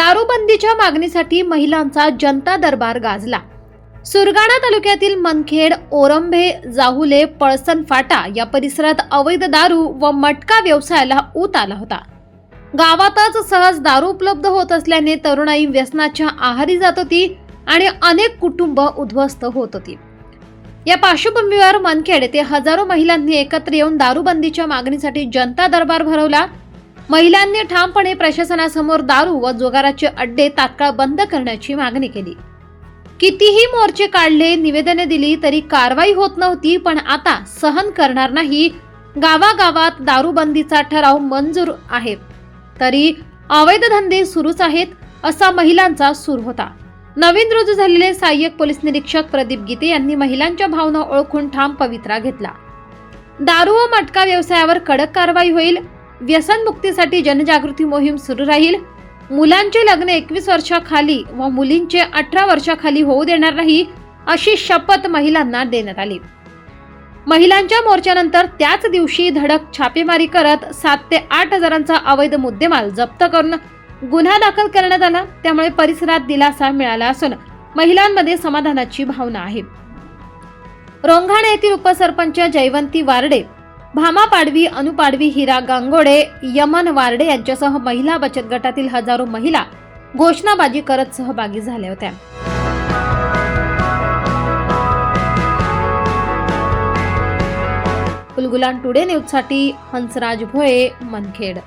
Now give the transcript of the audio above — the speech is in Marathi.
दारूबंदीच्या मागणीसाठी महिलांचा जनता दरबार गाजला. सुरगाणा तालुक्यातील मनखेड ओरंभे जाहुले पळसन फाटा या परिसरात अवैध दारू व मटका व्यवसायाला ऊत आला होता. गावातच सहज दारू उपलब्ध होत असल्याने तरुणाई व्यसनाच्या आहारी जात होती आणि अनेक कुटुंब उद्ध्वस्त होत होती. या पार्श्वभूमीवर मनखेड येथे हजारो महिलांनी एकत्र येऊन दारूबंदीच्या मागणीसाठी जनता दरबार भरवला. महिलांनी ठामपणे प्रशासनासमोर दारू व जोगाराचे अड्डे तात्काळ बंद करण्याची मागणी केली. कितीही मोर्चे काढले निवेदने दिली तरी कारवाई होत नव्हती पण आता सहन करणार नाही. गावागावात दारूबंदीचा ठराव मंजूर आहे. तरी अवैध धंदे सुरूच आहेत असा महिलांचा सूर होता. नवीन रुजू झालेले सहाय्यक पोलीस निरीक्षक प्रदीप गीते यांनी महिलांच्या भावना ओळखून ठाम पवित्रा घेतला. दारू व मटका व्यवसायावर कडक कारवाई होईल व्यसनमुक्तीसाठी जनजागृती मोहीम सुरू राहील. मुलांचे लग्न एकवीस वर्षाखाली व मुलींचे अठरा वर्षाखाली होऊ देणार नाही अशी शपथ महिलांना देण्यात आली. महिलांच्या मोर्चानंतर त्याच दिवशी धडक छापेमारी करत सात ते आठ हजारांचा अवैध मुद्देमाल जप्त करून गुन्हा दाखल करण्यात आला. त्यामुळे परिसरात दिलासा मिळाला असून महिलांमध्ये समाधानाची भावना आहे. रोंघाणे येथील उपसरपंच जयवंती वारडे भामा पाडवी अनुपाडवी हिरा गांगोडे यमन वारडे यांच्यासह महिला बचत गटातील हजारो महिला घोषणाबाजी करत सहभागी झाल्या होत्या. पुलगुलान टुडे न्यूजसाठी हंसराज भोये मनखेड.